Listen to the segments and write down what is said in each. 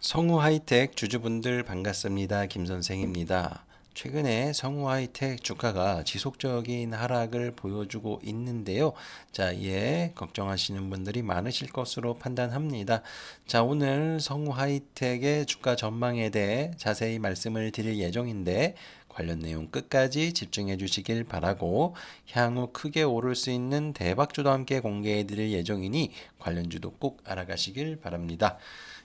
성우 하이텍 주주분들 반갑습니다. 김 선생입니다. 최근에 성우 하이텍 주가가 지속적인 하락을 보여주고 있는데요. 자, 이에 걱정하시는 분들이 많으실 것으로 판단합니다. 자, 오늘 성우 하이텍의 주가 전망에 대해 자세히 말씀을 드릴 예정인데 관련 내용 끝까지 집중해 주시길 바라고 향후 크게 오를 수 있는 대박주도 함께 공개해 드릴 예정이니 관련주도 꼭 알아가시길 바랍니다.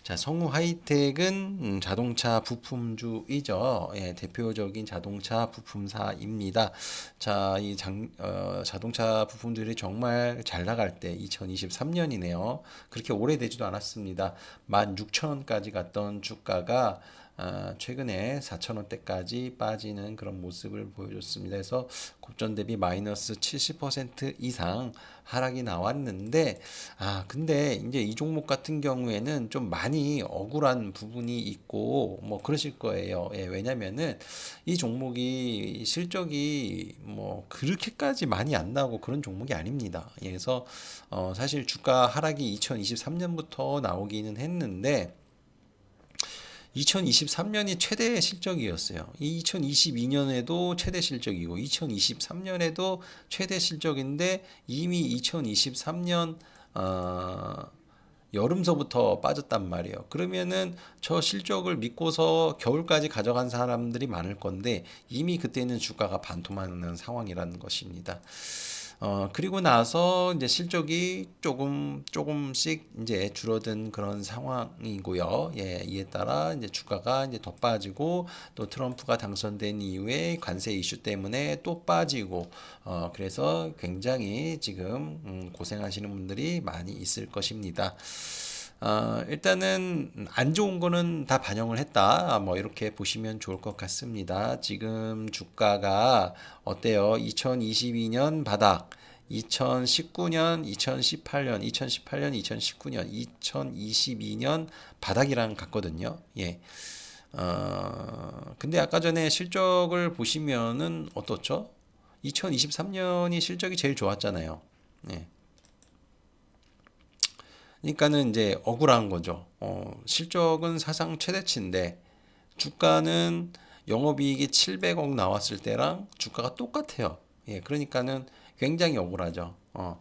자, 성우 하이텍은 음, 자동차 부품주이죠. 예, 대표적인 자동차 부품사입니다. 자, 이 장, 어, 자동차 부품들이 정말 잘 나갈 때 2023년이네요. 그렇게 오래되지도 않았습니다. 16,000원까지 갔던 주가가 아, 최근에 4,000원대까지 빠지는 그런 모습을 보여줬습니다. 그래서 곱전 대비 마이너스 70% 이상 하락이 나왔는데, 아, 근데 이제 이 종목 같은 경우에는 좀 많이 억울한 부분이 있고, 뭐 그러실 거예요. 예, 왜냐면은 이 종목이 실적이 뭐 그렇게까지 많이 안 나오고 그런 종목이 아닙니다. 예, 그래서 어, 사실 주가 하락이 2023년부터 나오기는 했는데, 2023년이 최대 실적이었어요. 이 2022년에도 최대 실적이고 2023년에도 최대 실적인데 이미 2023년 어, 여름서부터 빠졌단 말이에요. 그러면은 저 실적을 믿고서 겨울까지 가져간 사람들이 많을 건데 이미 그때는 주가가 반토막난 상황이라는 것입니다. 어, 그리고 나서 이제 실적이 조금, 조금씩 이제 줄어든 그런 상황이고요. 예, 이에 따라 이제 주가가 이제 더 빠지고 또 트럼프가 당선된 이후에 관세 이슈 때문에 또 빠지고, 어, 그래서 굉장히 지금, 음, 고생하시는 분들이 많이 있을 것입니다. 어, 일단은 안 좋은 거는 다 반영을 했다. 뭐 이렇게 보시면 좋을 것 같습니다. 지금 주가가 어때요? 2022년 바닥, 2019년, 2018년, 2018년, 2019년, 2022년 바닥이랑 같거든요. 예. 어, 근데 아까 전에 실적을 보시면은 어떻죠? 2023년이 실적이 제일 좋았잖아요. 예. 그러니까는 이제 억울한 거죠. 어, 실적은 사상 최대치인데 주가는 영업이익이 700억 나왔을 때랑 주가가 똑같아요. 예, 그러니까는 굉장히 억울하죠. 어,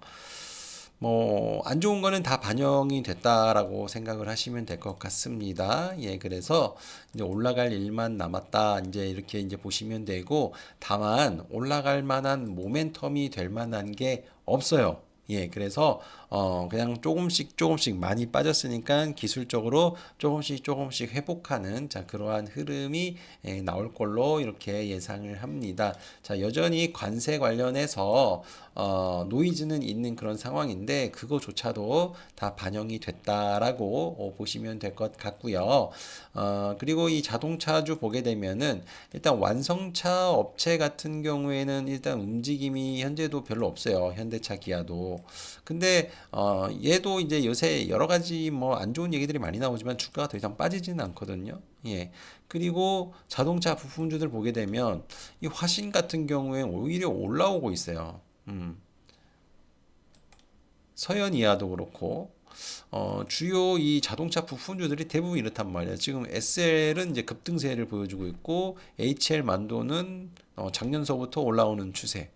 뭐, 안 좋은 거는 다 반영이 됐다라고 생각을 하시면 될 것 같습니다. 예, 그래서 이제 올라갈 일만 남았다. 이제 이렇게 이제 보시면 되고, 다만 올라갈 만한 모멘텀이 될 만한 게 없어요. 예, 그래서 어 그냥 조금씩 조금씩 많이 빠졌으니까 기술적으로 조금씩 조금씩 회복하는 자 그러한 흐름이 예, 나올 걸로 이렇게 예상을 합니다. 자 여전히 관세 관련해서 어 노이즈는 있는 그런 상황인데 그거조차도 다 반영이 됐다라고 어, 보시면 될 것 같고요. 어 그리고 이 자동차주 보게 되면은 일단 완성차 업체 같은 경우에는 일단 움직임이 현재도 별로 없어요. 현대차, 기아도. 근데 어 얘도 이제 요새 여러 가지 뭐 안 좋은 얘기들이 많이 나오지만 주가가 더 이상 빠지지는 않거든요. 예. 그리고 자동차 부품주들 보게 되면 이 화신 같은 경우에 오히려 올라오고 있어요. 음. 서현 이하도 그렇고 어, 주요 이 자동차 부품주들이 대부분 이렇단 말이야. 지금 SL은 이제 급등세를 보여주고 있고 HL 만도는 어, 작년서부터 올라오는 추세.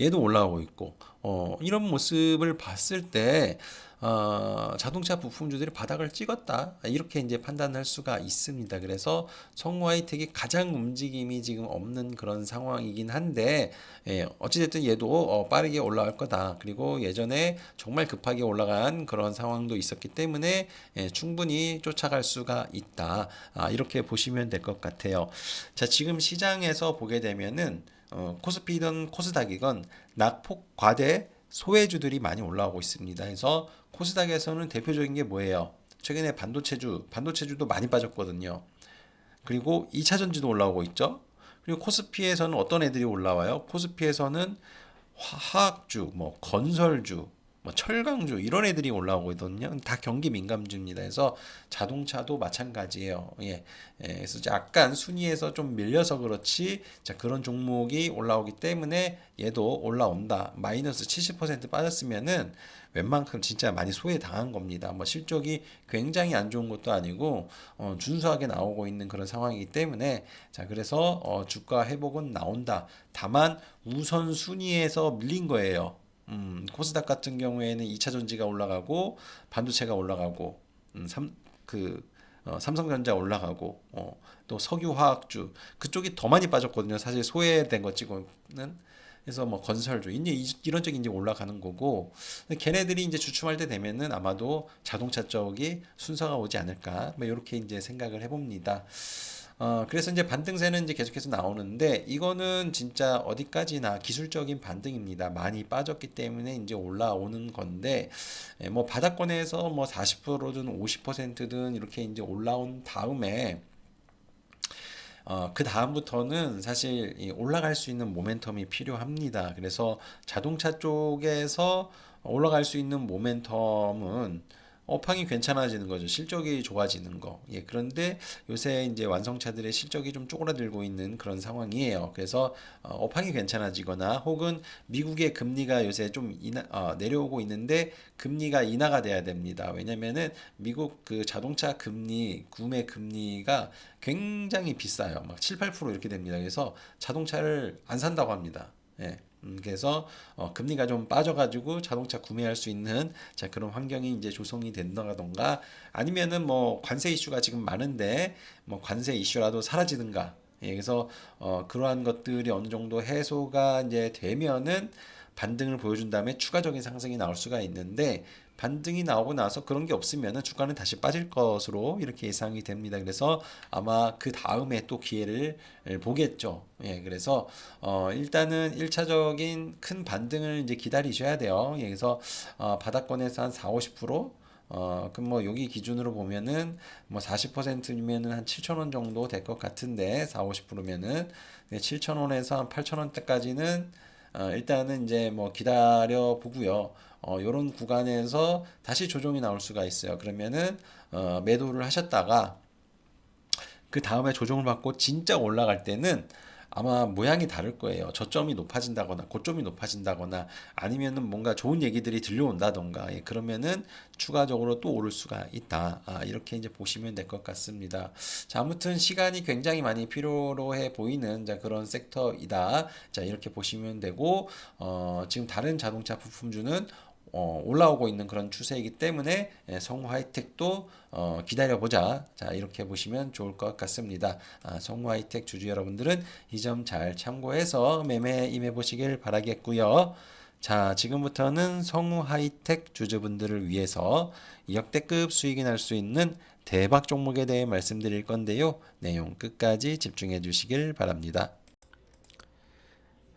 얘도 올라오고 있고 어, 이런 모습을 봤을 때 어, 자동차 부품주들이 바닥을 찍었다 이렇게 이제 판단할 수가 있습니다. 그래서 성우 하이텍이 가장 움직임이 지금 없는 그런 상황이긴 한데 예, 어찌됐든 얘도 어, 빠르게 올라갈 거다. 그리고 예전에 정말 급하게 올라간 그런 상황도 있었기 때문에 예, 충분히 쫓아갈 수가 있다. 아, 이렇게 보시면 될 것 같아요. 자 지금 시장에서 보게 되면은 어, 코스피든 코스닥이건 낙폭 과대 소외주들이 많이 올라오고 있습니다. 그래서 코스닥에서는 대표적인 게 뭐예요? 최근에 반도체주, 반도체주도 많이 빠졌거든요. 그리고 2차 전지도 올라오고 있죠. 그리고 코스피에서는 어떤 애들이 올라와요? 코스피에서는 화학주, 뭐 건설주, 뭐 철강주 이런 애들이 올라오거든요. 다 경기 민감주입니다. 그래서 자동차도 마찬가지예요. 예. 예, 그래서 약간 순위에서 좀 밀려서 그렇지. 자, 그런 종목이 올라오기 때문에 얘도 올라온다. 마이너스 70% 빠졌으면은 웬만큼 진짜 많이 소외 당한 겁니다. 뭐 실적이 굉장히 안 좋은 것도 아니고 어, 준수하게 나오고 있는 그런 상황이기 때문에 자 그래서 어, 주가 회복은 나온다. 다만 우선 순위에서 밀린 거예요. 음, 코스닥 같은 경우에는 2차 전지가 올라가고 반도체가 올라가고 음, 삼, 그 어, 삼성전자 올라가고 어, 또 석유화학주 그쪽이 더 많이 빠졌거든요. 사실 소외된 것 치고는 그래서 뭐 건설주 이제 이- 이런 쪽이 이제 올라가는 거고 걔네들이 이제 주춤할 때 되면은 아마도 자동차 쪽이 순서가 오지 않을까 뭐 이렇게 이제 생각을 해봅니다. 어, 그래서 이제 반등세는 이제 계속해서 나오는데 이거는 진짜 어디까지나 기술적인 반등입니다. 많이 빠졌기 때문에 이제 올라오는 건데 예, 뭐 바닥권에서 뭐 40%든 50%든 이렇게 이제 올라온 다음에 어, 그 다음부터는 사실 이 올라갈 수 있는 모멘텀이 필요합니다. 그래서 자동차 쪽에서 올라갈 수 있는 모멘텀은 업황이 괜찮아지는 거죠. 실적이 좋아지는 거. 예, 그런데 요새 이제 완성차들의 실적이 좀 쪼그라들고 있는 그런 상황이에요. 그래서 어, 업황이 괜찮아지거나 혹은 미국의 금리가 요새 좀 인하, 어, 내려오고 있는데 금리가 인하가 돼야 됩니다. 왜냐면은 미국 그 자동차 금리, 구매 금리가 굉장히 비싸요. 막 7, 8% 이렇게 됩니다. 그래서 자동차를 안 산다고 합니다. 예. 음, 그래서 어, 금리가 좀 빠져가지고 자동차 구매할 수 있는 자 그런 환경이 이제 조성이 된다던가 아니면은 뭐 관세 이슈가 지금 많은데 뭐 관세 이슈라도 사라지든가. 예, 그래서 어, 그러한 것들이 어느 정도 해소가 이제 되면은 반등을 보여준 다음에 추가적인 상승이 나올 수가 있는데 반등이 나오고 나서 그런 게 없으면은 주가는 다시 빠질 것으로 이렇게 예상이 됩니다. 그래서 아마 그 다음에 또 기회를 보겠죠. 예, 그래서 어 일단은 1차적인 큰 반등을 이제 기다리셔야 돼요. 예, 그래서 어 바닥권에서 한 4, 50% 어, 그럼 뭐 여기 기준으로 보면은 뭐 40%면은 한 7,000원 정도 될 것 같은데 4, 50%면은 7,000원에서 한 8,000원대까지는 어, 일단은 이제 뭐 기다려 보고요. 어, 요런 구간에서 다시 조정이 나올 수가 있어요. 그러면은 어, 매도를 하셨다가 그 다음에 조정을 받고 진짜 올라갈 때는 아마 모양이 다를 거예요. 저점이 높아진다거나 고점이 높아진다거나 아니면은 뭔가 좋은 얘기들이 들려온다던가 예, 그러면은 추가적으로 또 오를 수가 있다. 아, 이렇게 이제 보시면 될 것 같습니다. 자, 아무튼 시간이 굉장히 많이 필요로 해 보이는 자, 그런 섹터이다. 자, 이렇게 보시면 되고 어, 지금 다른 자동차 부품주는 어, 올라오고 있는 그런 추세이기 때문에 예, 성우 하이텍도 어, 기다려보자. 자, 이렇게 보시면 좋을 것 같습니다. 아, 성우 하이텍 주주 여러분들은 이 점 잘 참고해서 매매 임해 보시길 바라겠고요. 자, 지금부터는 성우 하이텍 주주분들을 위해서 역대급 수익이 날 수 있는 대박 종목에 대해 말씀드릴 건데요. 내용 끝까지 집중해 주시길 바랍니다.